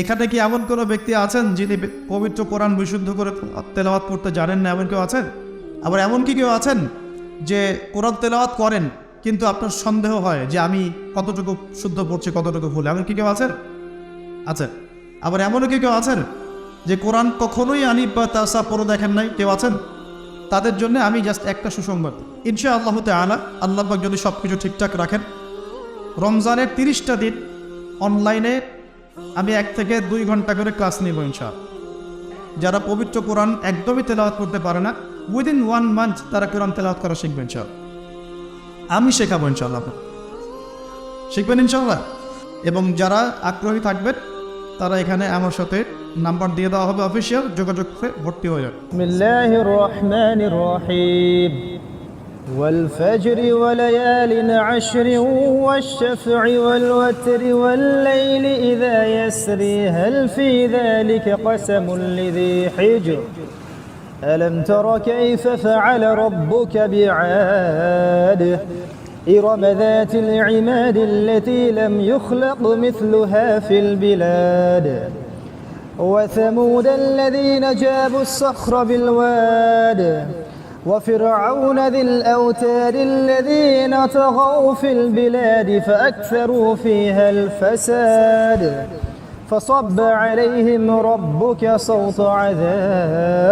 এখানে কি এমন কোনো ব্যক্তি আছেন যিনি পবিত্র কোরআন বিশুদ্ধ করে তেলাওয়াত করতে জানেন না? এমন কেউ আছেন? আবার এমন কি কেউ আছেন যে কোরআন তেলাওয়াত করেন, কিন্তু আপনার সন্দেহ হয় যে আমি কতটুকু শুদ্ধ পড়ছি, কতটুকু ভুল? এমন কি কেউ আছেন? আছে। আবার এমনও কি কেউ আছেন যে কোরআন কখনোই আনিব বা তাসা পড়ে দেখেন নাই? কেউ আছেন? তাদের জন্য আমি জাস্ট একটা সুসংবাদ। ইনশা আল্লাহ আলা আল্লাহ পাক যদি সব কিছু ঠিকঠাক রাখেন, রমজানের তিরিশটা দিন অনলাইনে আমি এক থেকে দুই ঘন্টা করে ক্লাস নিব ইনশা যারা পবিত্র কোরআন একদমই তেলাওয়াত করতে পারে না উইদিন ওয়ান মান্থ তারা কোরআন তেলাওয়াত করা শিখবে ইনশাল আমি শেখাবো ইনশাল্লাহ আপনাকে। শিখবেন ইনশাল্লাহ এবং যারা আগ্রহী থাকবেন তারা এখানে আমার সাথে নাম্বার দিয়ে দেওয়া হবে অফিসিয়াল যোগাযোগ করে ভর্তি হয়ে যাবে بسم الله الرحمن الرحيم والفجر وليال عشر والشفع والوتر والليل إذا يسري هل في ذلك قسم لذي حجر؟ ألم تر كيف فعل ربك بعاد إرم ذات العماد التي لم يخلق مثلها في البلاد. وثمود الذين جابوا الصخر بالواد. وفرعون ذي الأوتاد الذين طغوا في البلاد فأكثروا فيها الفساد. فصب عليهم ربك صوت عذاب.